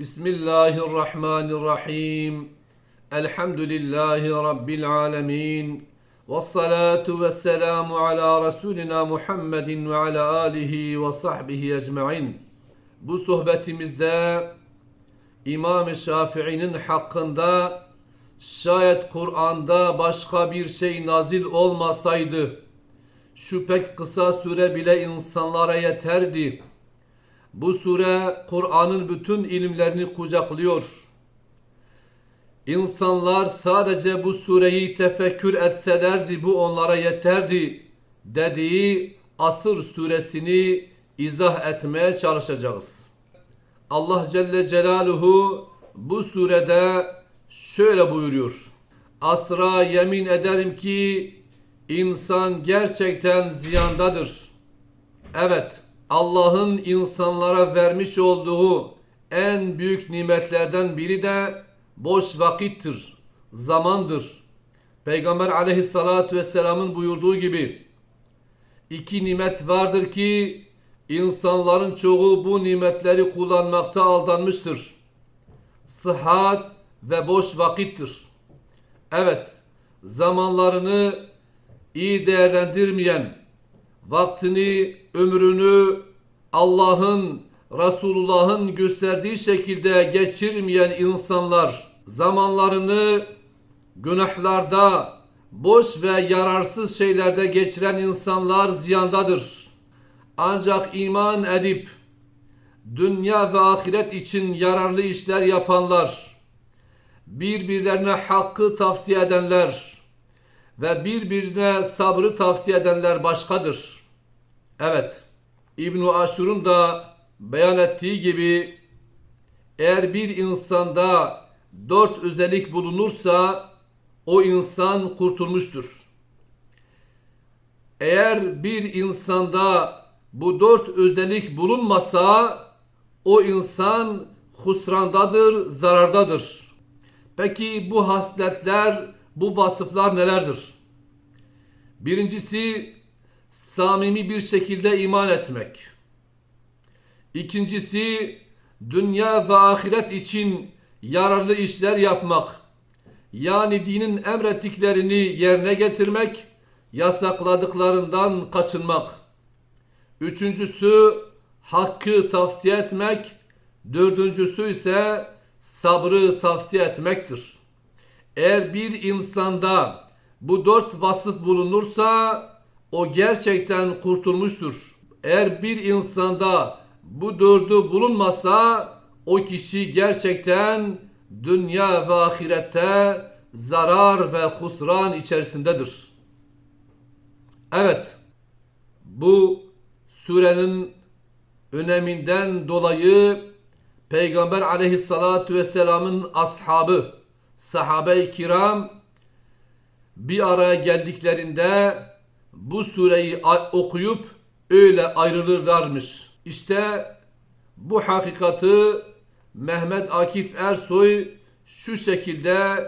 Bismillahirrahmanirrahim. Elhamdülillahi Rabbil alemin. Ve salatu ve selamu ala Resulina Muhammedin ve ala alihi ve sahbihi ecma'in. Bu sohbetimizde İmam-ı Şafii'nin hakkında şayet Kur'an'da başka bir şey nazil olmasaydı şu pek kısa süre bile insanlara yeterdi. Bu sure Kur'an'ın bütün ilimlerini kucaklıyor. İnsanlar sadece bu sureyi tefekkür etselerdi bu onlara yeterdi dediği Asır suresini izah etmeye çalışacağız. Allah Celle Celaluhu bu surede şöyle buyuruyor. Asra yemin ederim ki insan gerçekten ziyandadır. Evet, Allah'ın insanlara vermiş olduğu en büyük nimetlerden biri de boş vakittir, zamandır. Peygamber aleyhissalatü vesselamın buyurduğu gibi iki nimet vardır ki insanların çoğu bu nimetleri kullanmakta aldanmıştır. Sıhhat ve boş vakittir. Evet, zamanlarını iyi değerlendirmeyen, vaktini, ömrünü Allah'ın, Resulullah'ın gösterdiği şekilde geçirmeyen insanlar zamanlarını günahlarda, boş ve yararsız şeylerde geçiren insanlar ziyandadır. Ancak iman edip dünya ve ahiret için yararlı işler yapanlar, birbirlerine hakkı tavsiye edenler ve birbirine sabrı tavsiye edenler başkadır. Evet, İbn Aşur'un da beyan ettiği gibi eğer bir insanda dört özellik bulunursa o insan kurtulmuştur. Eğer bir insanda bu dört özellik bulunmasa o insan husrandadır, zarardadır. Peki bu hasletler, bu vasıflar nelerdir? Birincisi samimi bir şekilde iman etmek. İkincisi dünya ve ahiret için yararlı işler yapmak. Yani dinin emrettiklerini yerine getirmek, yasakladıklarından kaçınmak. Üçüncüsü hakkı tavsiye etmek. Dördüncüsü ise sabrı tavsiye etmektir. Eğer bir insanda bu dört vasıf bulunursa o gerçekten kurtulmuştur. Eğer bir insanda bu dördü bulunmasa o kişi gerçekten dünya ve ahirette zarar ve husran içerisindedir. Evet, bu surenin öneminden dolayı Peygamber aleyhissalatu vesselamın ashabı, sahabe-i kiram bir araya geldiklerinde bu sureyi okuyup öyle ayrılırlarmış. İşte bu hakikati Mehmet Akif Ersoy şu şekilde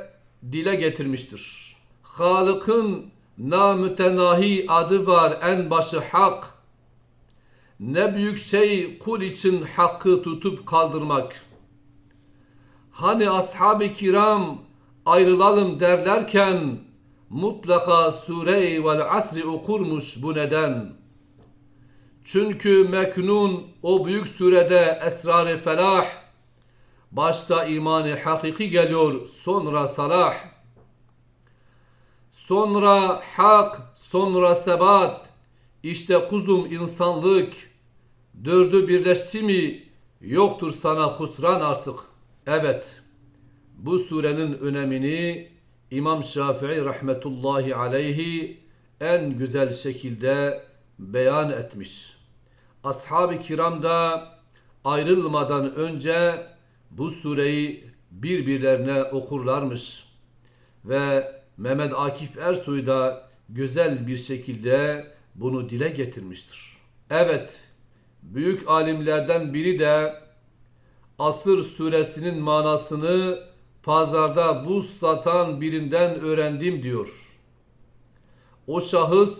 dile getirmiştir. Halık'ın namütenahi adı var en başı hak. Ne büyük şey kul için hakkı tutup kaldırmak. Hani ashab-ı kiram ayrılalım derlerken mutlaka sure-i vel asri okurmuş bu neden. Çünkü Meknun o büyük surede esrar-ı felah, başta imanı hakiki geliyor, sonra salah. Sonra hak, sonra sebat, işte kuzum insanlık, dördü birleşti mi yoktur sana husran artık. Evet, bu surenin önemini İmam Şafii rahmetullahi aleyhi en güzel şekilde beyan etmiş. Ashab-ı kiram da ayrılmadan önce bu sureyi birbirlerine okurlarmış. Ve Mehmet Akif Ersoy da güzel bir şekilde bunu dile getirmiştir. Evet, büyük alimlerden biri de Asır suresinin manasını pazarda buz satan birinden öğrendim diyor. O şahıs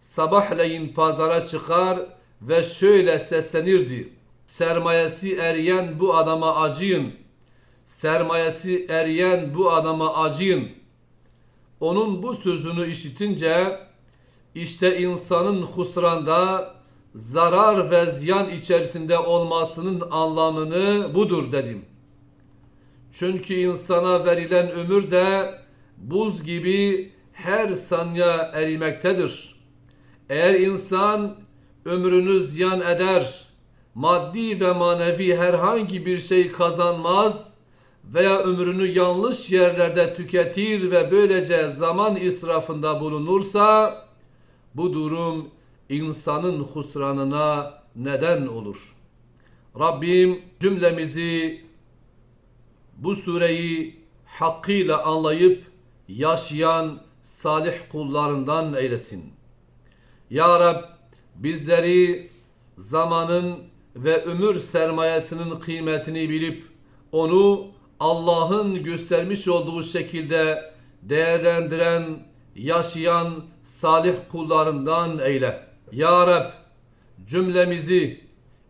sabahleyin pazara çıkar ve şöyle seslenirdi. sermayesi eriyen bu adama acıyın. Sermayesi eriyen bu adama acıyın. Onun bu sözünü işitince işte insanın husranda zarar ve ziyan içerisinde olmasının anlamını budur dedim. Çünkü insana verilen ömür de buz gibi her saniye erimektedir. Eğer insan ömrünü ziyan eder, maddi ve manevi herhangi bir şey kazanmaz veya ömrünü yanlış yerlerde tüketir ve böylece zaman israfında bulunursa bu durum insanın husranına neden olur. Rabbim cümlemizi bu sureyi hakkıyla anlayıp yaşayan salih kullarından eylesin. Ya Rab bizleri zamanın ve ömür sermayesinin kıymetini bilip onu Allah'ın göstermiş olduğu şekilde değerlendiren, yaşayan salih kullarından eyle. Ya Rab cümlemizi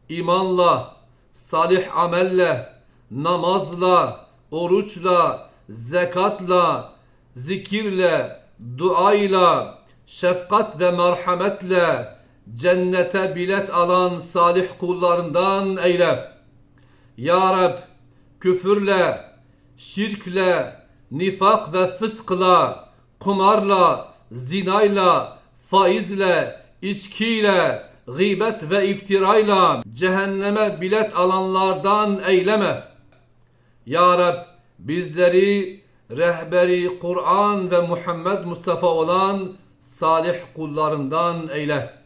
imanla, salih amelle, namazla, oruçla, zekatla, zikirle, duayla, şefkat ve merhametle cennete bilet alan salih kullarından eyle. Ya Rab küfürle, şirkle, nifak ve fıskla, kumarla, zinayla, faizle, içkiyle, gıybet ve iftirayla cehenneme bilet alanlardan eyleme. Ya Rab bizleri rehberi Kur'an ve Muhammed Mustafa olan salih kullarından eyle.